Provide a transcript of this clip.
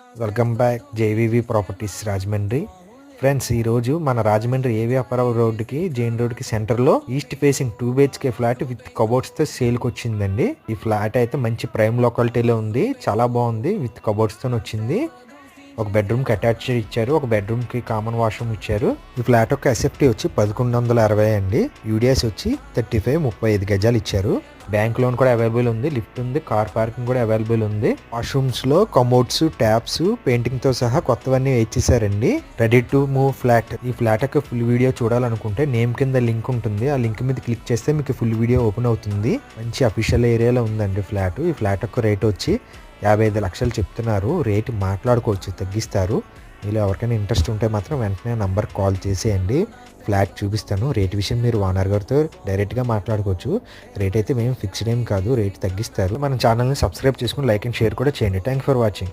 Welcome back. JVV properties Rajahmundry. Friends ఈరోజు మన రాజమండ్రి ఏవి అప్పారావు రోడ్డుకి జైన్ రోడ్డుకి సెంటర్లో east facing two BHK flat with కబోర్డ్స్తో సేల్కి వచ్చిందండి. ఈ ఫ్లాట్ అయితే మంచి ప్రైమ్ లొకాలిటీలో ఉంది. చాలా బాగుంది. విత్ కబోర్డ్స్తో వచ్చింది. ఒక బెడ్రూమ్కి అటాచ్ ఇచ్చారు. ఒక బెడ్రూమ్కి కామన్ వాష్రూమ్ ఇచ్చారు. ఈ ఫ్లాట్ యొక్క ఎస్ఎఫ్టీ వచ్చి పదకొండు వందల అరవై అండి. యూడిఎస్ వచ్చి థర్టీ ఫైవ్ ముప్పై ఐదు గజాలు ఇచ్చారు. బ్యాంక్ లోన్ కూడా అవైలబుల్ ఉంది లిఫ్ట్ ఉంది కార్ పార్కింగ్ కూడా అవైలబుల్ ఉంది. వాష్రూమ్స్లో కమోడ్స్ ట్యాప్స్ పెయింటింగ్తో సహా కొత్తవన్నీ వేసేసారండి రెడీ టు మూవ్ ఫ్లాట్ ఈ ఫ్లాట్ యొక్క ఫుల్ వీడియో చూడాలనుకుంటే నేమ్ కింద లింక్ ఉంటుంది. ఆ లింక్ మీద క్లిక్ చేస్తే మీకు ఫుల్ వీడియో ఓపెన్ అవుతుంది. మంచి అఫీషియల్ ఏరియాలో ఉందండి ఫ్లాట్ ఈ ఫ్లాట్ యొక్క రేట్ వచ్చి యాభై ఐదు లక్షలు చెప్తున్నారు. రేట్ మాట్లాడుకోవచ్చు తగ్గిస్తారు. మీలో ఎవరికైనా ఇంట్రెస్ట్ ఉంటే మాత్రం వెంటనే నంబర్ కాల్ చేసేయండి. ఫ్లాట్ చూపిస్తాను. రేట్ విషయం మీరు ఓనర్ గారితో డైరెక్ట్గా మాట్లాడుకోవచ్చు. రేట్ అయితే మేము ఫిక్స్డ్ ఏం కాదు. రేట్ తగ్గిస్తారు. మన ఛానల్ని సబ్స్క్రైబ్ చేసుకుని లైక్ అండ్ షేర్ కూడా చేయండి. Thank for watching.